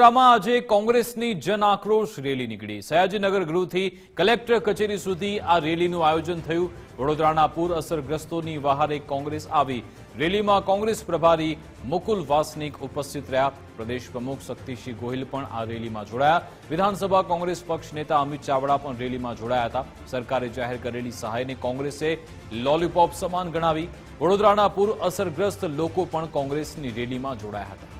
વડોદરામાં આજે કોંગ્રેસની જન આક્રોશ રેલી નીકળી. સયાજીનગર ગૃહથી કલેક્ટર કચેરી સુધી આ રેલીનું આયોજન થયું. વડોદરાના પૂર અસરગ્રસ્તોની વહારે કોંગ્રેસ આવી. રેલીમાં કોંગ્રેસ પ્રભારી મુકુલ વાસનિક ઉપસ્થિત રહ્યા. પ્રદેશ પ્રમુખ શક્તિસિંહ ગોહિલ પણ આ રેલીમાં જોડાયા. વિધાનસભા કોંગ્રેસ પક્ષ નેતા અમિત ચાવડા પણ રેલીમાં જોડાયા હતા. સરકારે જાહેર કરેલી સહાયને કોંગ્રેસે લોલીપોપ સમાન ગણાવી. વડોદરાના પૂર અસરગ્રસ્ત લોકો પણ કોંગ્રેસની રેલીમાં જોડાયા હતા.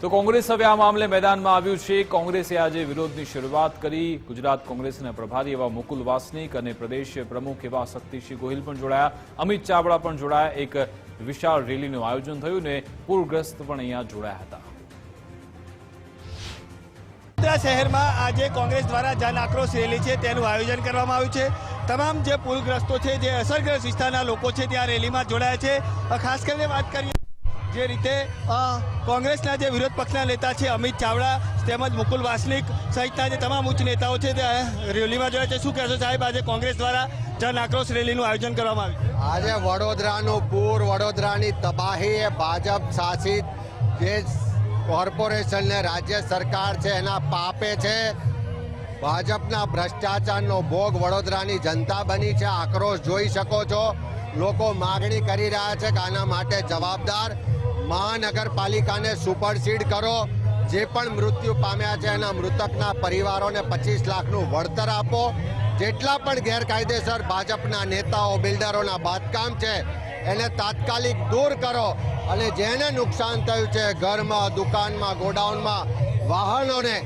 તો કોંગ્રેસ હવે આ મામલે મેદાનમાં આવ્યું છે. કોંગ્રેસે આજે વિરોધની શરૂઆત કરી. ગુજરાત કોંગ્રેસના પ્રભારી એવા મુકુલ વાસનિક અને પ્રદેશ પ્રમુખ એવા શક્તિસિંહ ગોહિલ પણ જોડાયા. અમિત ચાવડા પણ જોડાયા. એક વિશાળ રેલીનું આયોજન થયું ને પૂરગ્રસ્ત પણ અહીંયા જોડાયા હતા. વડોદરા શહેરમાં આજે કોંગ્રેસ દ્વારા જન આક્રોશ રેલી છે. તેનું આયોજન કરવામાં આવ્યું છે. તમામ જે પૂરગ્રસ્તો છે, જે અસરગ્રસ્ત વિસ્તારના લોકો છે, ત્યાં રેલીમાં જોડાયા છે. ખાસ કરીને વાત કરીએ જે રીતે કોંગ્રેસના જે વિરોધ પક્ષના નેતા છે, અમિત ચાવડા, તેમજ મુકુલ વાસનિક સહિતના જે તમામ ઉચ્ચ નેતાઓ છે, તે રેલીમાં જોયા છે. શું કહેશો સાહેબ, આજે કોંગ્રેસ દ્વારા જન આક્રોશ રેલીનું આયોજન કરવામાં આવ્યું? આજે વડોદરાનું પૂર, વડોદરાની તબાહી એ ભાજપ શાસિત જે કોર્પોરેશન ને રાજ્ય સરકાર છે, એના પાપે છે. ભાજપના ભ્રષ્ટાચારનો ભોગ વડોદરાની જનતા બની છે. આક્રોશ જોઈ શકો છો. લોકો માગણી કરી રહ્યા છે કે આના માટે જવાબદાર મહાનગરપાલિકાને સુપરસીડ કરો. જે પણ મૃત્યુ પામ્યા છે એના મૃતકના પરિવારોને પચીસ લાખનું વળતર આપો. જેટલા પણ ગેરકાયદેસર ભાજપના નેતાઓ, બિલ્ડરોના બાંધકામ છે, એને તાત્કાલિક દૂર કરો. અને જેને નુકસાન થયું છે, ઘરમાં, દુકાનમાં, ગોડાઉનમાં વાહનોને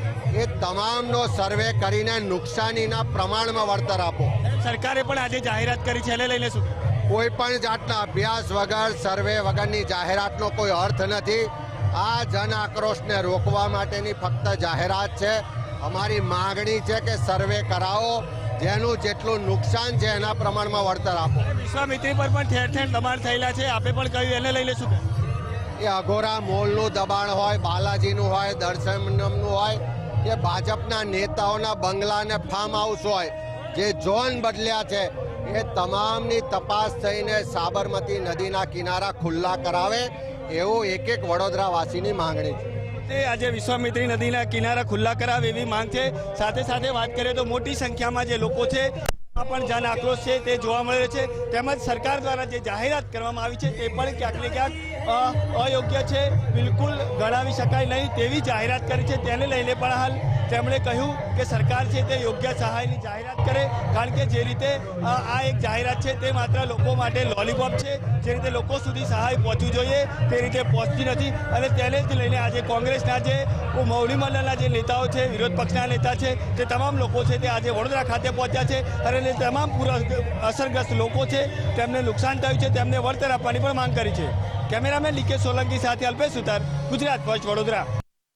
એ તમામનો સર્વે કરીને નુકસાનીના પ્રમાણમાં વળતર આપો. સરકારે પણ આજે જાહેરાત કરી છે એને લઈને શું? કોઈ પણ જાતના અભ્યાસ વગર સર્વે વગરની જાહેરાતનો કોઈ અર્થ નથી. આ જન આક્રોશને રોકવા માટેની ફક્ત જાહેરાત છે. અમારી માગણી છે કે સર્વે કરાવો જેનું જેટલું નુકસાન છે એના પ્રમાણમાં વળતર આપો. વિશ્વામિત્રી પર પણ ઠેર ઠેર દબાણ થયેલા છે. આપે પણ કહ્યું એને લઈને શું? એ અઘોરા મોલનું દબાણ હોય, બાલાજીનું હોય, દર્શનમનું હોય, કે ભાજપના નેતાઓના બંગલા અને ફાર્મ હાઉસ હોય, જે ઝોન બદલ્યા છે, એ તમામની તપાસ થઈને સાબરમતી નદીના કિનારા ખુલ્લા કરાવે, એવું એક એક વડોદરાવાસીની માંગણી છે. તે આજે વિશ્વામિત્રી નદીના કિનારા ખુલ્લા કરાવે એવી માંગ છે. સાથે સાથે વાત કરીએ તો મોટી સંખ્યામાં જે લોકો છે પણ જન આક્રોશ છે, તે જોવા મળે છે. તેમજ સરકાર દ્વારા જે જાહેરાત કરવામાં આવી છે, તે પણ ક્યાંક ને ક્યાંક અયોગ્ય છે. બિલકુલ ગણાવી શકાય નહીં તેવી જાહેરાત કરી છે. તેને લઈને પણ હાલ તેમણે કહ્યું કે સરકાર છે તે યોગ્ય સહાયની જાહેરાત કરે. કારણ કે જે રીતે આ એક જાહેરાત છે, તે માત્ર લોકો માટે લોલીપોપ છે. જે રીતે લોકો સુધી સહાય પહોંચવી જોઈએ, તે રીતે પહોંચતી નથી. અને તેને જ લઈને આજે કોંગ્રેસના જે મોવડી મંડળના જે નેતાઓ છે, વિરોધ પક્ષના નેતા છે, તે તમામ લોકો છે તે આજે વડોદરા ખાતે પહોંચ્યા છે. અને તે તમામ અસરગ્રસ્ત લોકો છે, તેમને નુકસાન થયું છે, તેમને વળતર આપવાની પણ માંગ કરી છે. કેમેરામેન લીકે સોલંકી સાથે અલ્પેશ સુતાર, ગુજરાત ફર્સ્ટ વડોદરા.